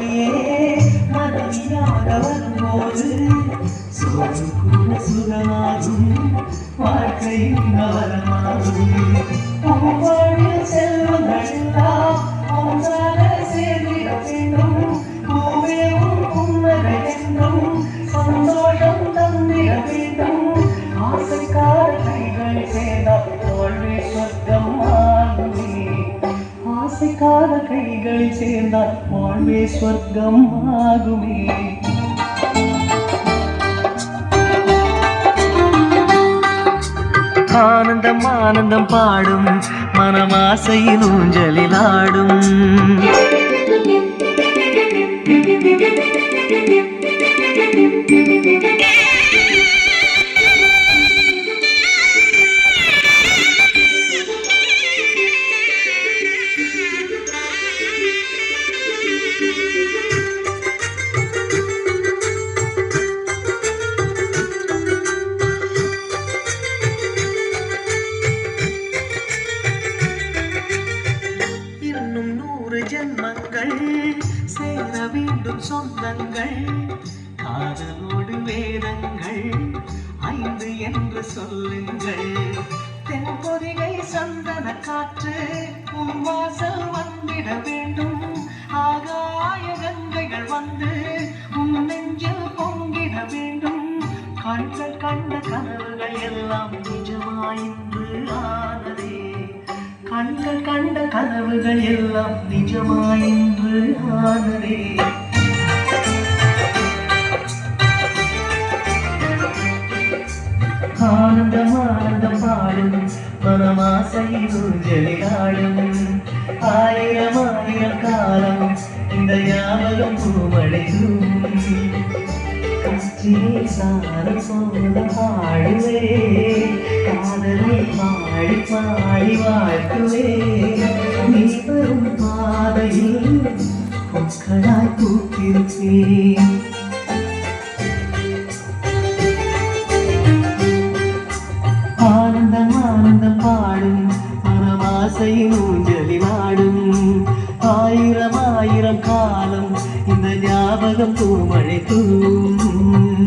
மனமே மனமில்லாத வரும்போது சோறு கூட சுகமாகும் வாழ்க்கையும் நவரமாகும் உங்கள் செல்வம் நடுந்தா உங்களால் சேர்ந்திட வேண்டும். கால கைகளில் சேர்ந்தால் வாழ்வே ஸ்வர்க்கம் ஆகுமே ஆனந்தம் ஆனந்தம் பாடும் மனமாசையில் ஊஞ்சலில் ஆடும் வேண்டும் சொந்தங்கள் காதலோடு வேதங்கள் ஐந்து என்று சொல்லுங்கள். தென்பொதிகை சந்தன காற்று உன் வாசல் வந்திட வேண்டும். ஆகாய கங்கைகள் வந்து உன் நெஞ்சில் பொங்கிட வேண்டும். கண்கள் கண்ட கனவுகள் எல்லாம் நிஜமாயின்று ஆனதே. கண்கள் கண்ட கனவுகள் எல்லாம் நிஜமாயின்று ஆனதே. பாடும் மனமாசையில் ஊஞ்சலிலாடும் ஆயிரம் ஆயிரம் இந்த ஞாபகம் பூமழைக்கும் காற்றிலே சாரம் போல பாடுவே காதலை பாடி பாடி வாழ்த்துவே நீ பாதையில் மக்களாய் பூத்திருப்பேன் மனமாசையின் ஊஞ்சலில் ஆடும் ஆயிரம் ஆயிரம் காலம் இந்த ஞாபகம் பூமழை தூம்